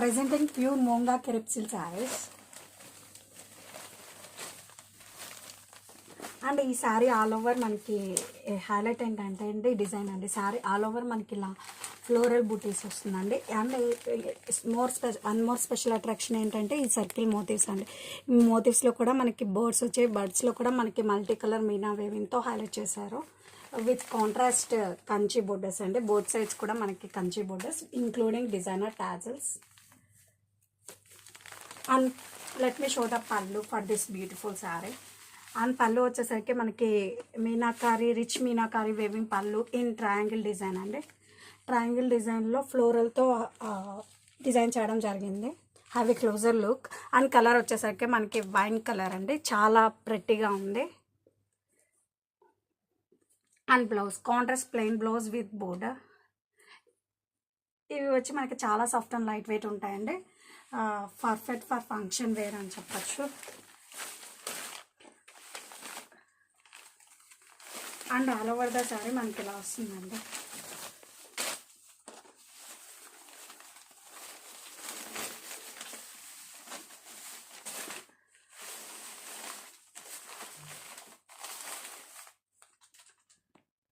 presenting pure munga crepe silk saris and ఈ sari all over మనకి eh, highlight ఏంటంటే అండి డిజైన్ అండి. శారీ ఆల్ ఓవర్ మనకి ఇలా ఫ్లోరల్ బూటీస్ వస్తుందండి. And more special one more special attraction ఏంటంటే ఈ సర్కిల్ మోటివ్స్ అండి. ఈ మోటివ్స్లో కూడా మనకి బర్డ్స్ వచ్చాయి బర్డ్స్లో కూడా మనకి మల్టీ కలర్ మీనా వేవింగ్తో హైలైట్ చేశారు. విత్ కాంట్రాస్ట్ కంచి బోర్డర్స్ అండి. బోత్ సైడ్స్ కూడా మనకి Kanchi borders including designer tassels and let me show the pallu for this beautiful sari and pallu వచ్చేసరికి మనకి meenakari rich meenakari weaving pallu in triangle design అండి. Triangle డిజైన్లో ఫ్లోరల్తో design చేయడం జరిగింది. Have a closer look and colour వచ్చేసరికి మనకి wine colour అండి. చాలా ప్రెట్టిగా ఉంది. And blouse contrast plain blouse with border ఇవి వచ్చి మనకి చాలా సాఫ్ట్ అండ్ లైట్ వెయిట్ ఉంటాయండి. పర్ఫెక్ట్ ఫర్ ఫంక్షన్ వేర్ అని చెప్పచ్చు. And all over the sari మనకి ఇలా వస్తుందండి.